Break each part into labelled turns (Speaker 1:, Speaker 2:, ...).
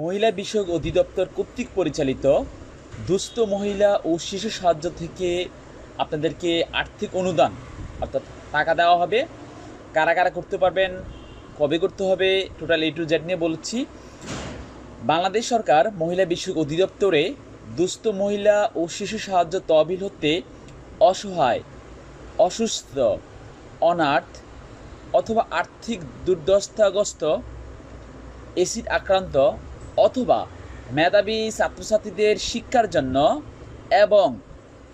Speaker 1: মহিলা বিষয়ক অধিদপ্তর কর্তৃক পরিচালিত দুস্থ মহিলা ও শিশু সাহায্য থেকে আপনাদেরকে আর্থিক অনুদান, অর্থাৎ টাকা দেওয়া হবে। কারা কারা করতে পারবেন, কবে করতে হবে, টোটাল এ টু জেড নিয়ে বলছি। বাংলাদেশ সরকার মহিলা বিষয়ক অধিদপ্তরে দুস্থ মহিলা ও শিশু সাহায্য তহবিল হতে অসহায়, অসুস্থ অনাথ অথবা আর্থিক দুর্দশাগ্রস্ত, এসিড আক্রান্ত অথবা মেধাবী ছাত্রছাত্রীদের শিক্ষার জন্য এবং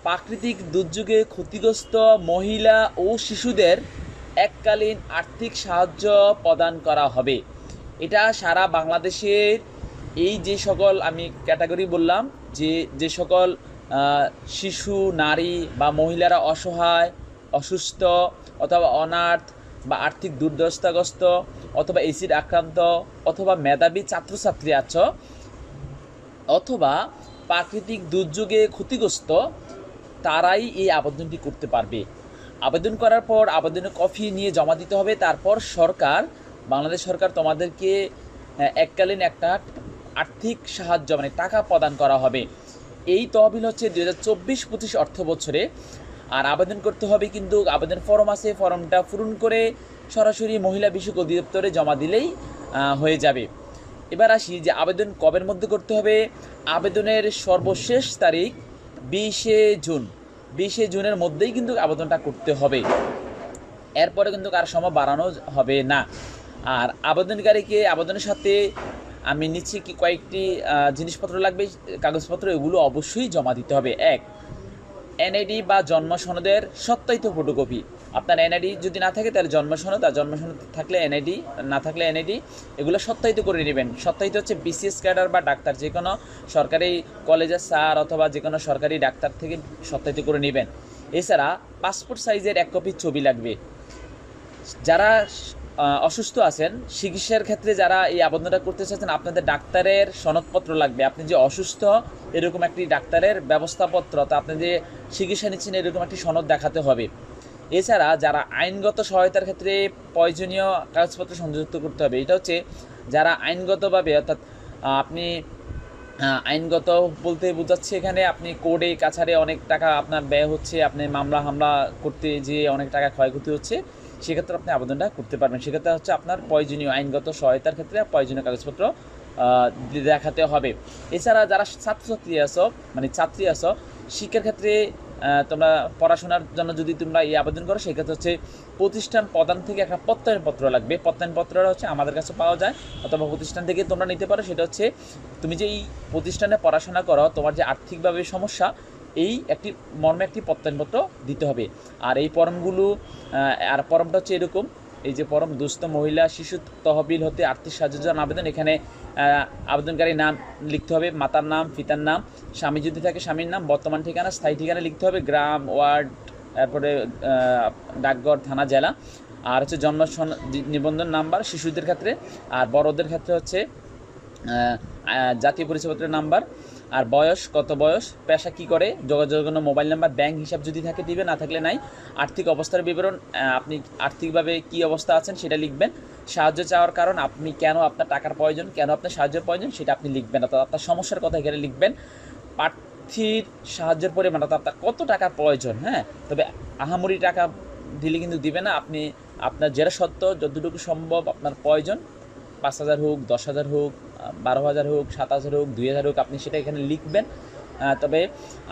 Speaker 1: প্রাকৃতিক দুর্যোগে ক্ষতিগ্রস্ত মহিলা ও শিশুদের এককালীন আর্থিক সাহায্য প্রদান করা হবে। এটা সারা বাংলাদেশের এই যে সকল আমি ক্যাটাগরি বললাম, যে যে সকল শিশু, নারী বা মহিলারা অসহায়, অসুস্থ অথবা অনাথ বা আর্থিক দুর্দশাগ্রস্ত অথবা এসিড আক্রান্ত অথবা মেধাবী ছাত্রছাত্রী আছো, অথবা প্রাকৃতিক দুর্যোগে ক্ষতিগ্রস্ত, তারাই এই আবেদনটি করতে পারবে। আবেদন করার পর আবেদনের কপি নিয়ে জমা দিতে হবে। তারপর সরকার, বাংলাদেশ সরকার তোমাদেরকে এককালীন একটা আর্থিক সাহায্য মানে টাকা প্রদান করা হবে। এই তহবিল হচ্ছে দু হাজার চব্বিশ পঁচিশ অর্থ বছরে আর আবেদন করতে হবে কিন্তু আবেদন ফর্ম আছে, ফর্মটা পূরণ করে সরাসরি মহিলা বিষয়ক অধিদপ্তরে জমা দিলেই হয়ে যাবে। এবার আসি যে আবেদন কবের মধ্যে করতে হবে? আবেদনের সর্বশেষ তারিখ বিশে জুন। বিশে জুনের মধ্যেই কিন্তু আবেদনটা করতে হবে। এরপরে কিন্তু আর সময় বাড়ানো হবে না। আর আবেদনকারীকে আবেদনের সাথে আমি নিচ্ছি কি কয়েকটি জিনিসপত্র লাগবে, কাগজপত্র, এগুলো অবশ্যই জমা দিতে হবে। এক এনআইডি বা জন্ম সনদের সত্যায়িত ফটোকপি। আপনার এনআইডি যদি না থাকে, তাহলে জন্ম সনদ আর জন্ম সনদ থাকলে এনআইডি, না থাকলে এনআইডি, এগুলো সত্যায়িত করে নেবেন। সত্যায়িত হচ্ছে বিসিএস ক্যাডার বা ডাক্তার যে কোনো সরকারি কলেজের স্যার অথবা যে কোনো সরকারি ডাক্তার থেকে সত্যায়িত করে নেবেন। এছাড়া পাসপোর্ট সাইজের এক কপি ছবি লাগবে। যারা অসুস্থ আছেন, চিকিৎসার ক্ষেত্রে যারা এই আবেদনটা করতে চাচ্ছেন, আপনাদের ডাক্তারের সনদপত্র লাগবে। আপনি যে অসুস্থ, এরকম একটি ডাক্তারের ব্যবস্থাপত্র, তা আপনি যে চিকিৎসা নিচ্ছেন, এরকম একটি সনদ দেখাতে হবে। এছাড়া যারা আইনগত সহায়তার ক্ষেত্রে প্রয়োজনীয় কাগজপত্র সংযুক্ত করতে হবে, এটা হচ্ছে যারা আইনগতভাবে, অর্থাৎ আপনি আইনগত বলতে বোঝাচ্ছে এখানে, আপনি কোর্টে কাছারে অনেক টাকা আপনার ব্যয় হচ্ছে, আপনি মামলা হামলা করতে যেয়ে অনেক টাকা ক্ষয়ক্ষতি হচ্ছে। সেক্ষেত্রে আপনি আবেদনটা করতে পারবেন। সেক্ষেত্রে হচ্ছে আপনার প্রয়োজনীয় আইনগত সহায়তার ক্ষেত্রে প্রয়োজনীয় কাগজপত্র দেখাতে হবে। এছাড়া যারা ছাত্রছাত্রী আছো মানে ছাত্রী আছো, শিক্ষার ক্ষেত্রে তোমরা পড়াশোনার জন্য যদি তোমরা এই আবেদন করো, সেক্ষেত্রে হচ্ছে প্রতিষ্ঠান প্রদান থেকে একটা প্রত্যয়নপত্র লাগবে। প্রত্যয়নপত্রটা হচ্ছে আমাদের কাছে পাওয়া যায়, অথবা প্রতিষ্ঠান থেকে তোমরা নিতে পারো। সেটা হচ্ছে, তুমি যে এই প্রতিষ্ঠানে পড়াশোনা করো, তোমার যে আর্থিকভাবে সমস্যা এই একটি মর্মে একটি প্রত্যয়নপত্র দিতে হবে। আর এই ফর্মগুলো আহ, আর ফর্মটা হচ্ছে এরকম এই যে পরম দুস্থ মহিলা শিশু তহবিল হতে আর্থিক সাহায্যের জন্য আবেদন এখানে আহ, আবেদনকারীর নাম লিখতে হবে মাতার নাম পিতার নাম স্বামী যদি থাকে স্বামীর নাম বর্তমান ঠিকানা স্থায়ী ঠিকানা লিখতে হবে গ্রাম ওয়ার্ড তারপরে ডাকঘর থানা জেলা। আর হচ্ছে জন্ম নিবন্ধন নাম্বার শিশুদের ক্ষেত্রে আর বড়দের ক্ষেত্রে হচ্ছে জাতীয় পরিচয়পত্রের নাম্বার আর বয়স, কত বয়স, পেশা কি করে, যোগাযোগের জন্য মোবাইল নাম্বার, ব্যাংক হিসাব যদি থাকে দিবে না থাকলে নাই, আর্থিক অবস্থার বিবরণ আপনি আর্থিকভাবে কি অবস্থা আছেন সেটা লিখবেন। সাহায্য চাওয়ার কারণ, আপনি কেন আপনার টাকার প্রয়োজন, কেন আপনার সাহায্যের প্রয়োজন, সেটা আপনি লিখবেন, অর্থাৎ আপনার সমস্যার কথা এখানে লিখবেন। প্রার্থীর সাহায্যের পরিমাণ, অর্থাৎ আপনার কত টাকার প্রয়োজন হ্যাঁ? তবে আহামরি টাকা দিলে কিন্তু দিবে না, আপনি আপনার যেটা সত্য, যতটুকু সম্ভব আপনার প্রয়োজন পাঁচ হাজার হোক, দশ হাজার হোক বারো হাজার হোক, সাত হাজার হোক, দুই হাজার হোক, আপনি সেটা এখানে লিখবেন। তবে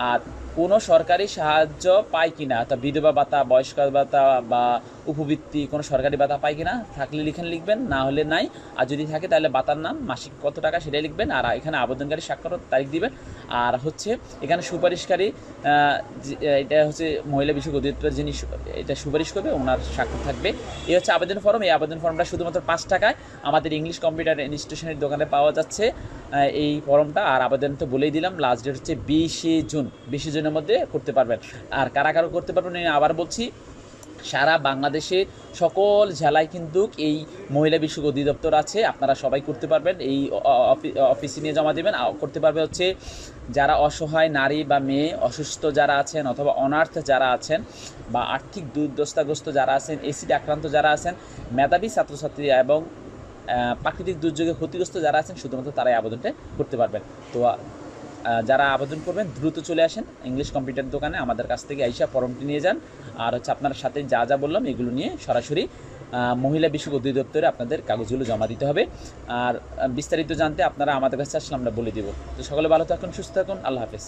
Speaker 1: আর কোনো সরকারি সাহায্য পায় কি না অর্থাৎ বিধবা ভাতা, বয়স্ক ভাতা বা উপবৃত্তি কোনো সরকারি ভাতা পায় কি না থাকলে লিখেন লিখবেন, না হলে নাই। আর যদি থাকে তাহলে ভাতার নাম, মাসিক কত টাকা সেটাই লিখবেন। আর এখানে আবেদনকারী স্বাক্ষর তারিখ দিবেন। আর হচ্ছে, এখানে সুপারিশকারী এটা হচ্ছে মহিলা বিষয়ক অধিদপ্তর যিনি এটা সুপারিশ করবে, ওনার স্বাক্ষর থাকবে। এই হচ্ছে আবেদন ফর্ম। এই আবেদন ফর্মটা শুধুমাত্র পাঁচ টাকায় আমাদের ইংলিশ কম্পিউটার ইনস্টিটিউশনের দোকানে পাওয়া যাচ্ছে এই ফর্মটা। আর আবেদন তো বলেই দিলাম, লাস্ট ডেট হচ্ছে বিশে জুন, বিশে জুনের মধ্যে করতে পারবেন। আর কারা কারা করতে পারবেন আবার বলছি, সারা বাংলাদেশে সকল জেলায় কিন্তু এই মহিলা বিষয়ক অধিদপ্তর আছে, আপনারা সবাই করতে পারবেন, এই অফিসে নিয়ে জমা দেবেন। করতে পারবে হচ্ছে, যারা অসহায় নারী বা মেয়ে, অসুস্থ যারা আছেন অথবা অনার্থ যারা আছেন বা আর্থিক দুর্দশাগ্রস্ত যারা আছেন, এসিড আক্রান্ত যারা আছেন, মেধাবী ছাত্রছাত্রী এবং প্রাকৃতিক দুর্যোগে ক্ষতিগ্রস্ত যারা আছেন, শুধুমাত্র তারাই আবেদনটা করতে পারবেন। তো যারা আবেদন করবেন, দ্রুত চলে আসেন ইংলিশ কম্পিউটার দোকানে, আমাদের কাছ থেকে আইসা ফর্মটি নিয়ে যান। আর হচ্ছে আপনার সাথে যা যা বললাম, এগুলো নিয়ে সরাসরি মহিলা বিষয়ক অধিদপ্তরে আপনাদের কাগজগুলো জমা দিতে হবে। আর বিস্তারিত জানতে আপনারা আমাদের কাছে আসলে আমরা বলে দিব। তো সকলে ভালো থাকুন, সুস্থ থাকুন, আল্লাহ হাফেজ।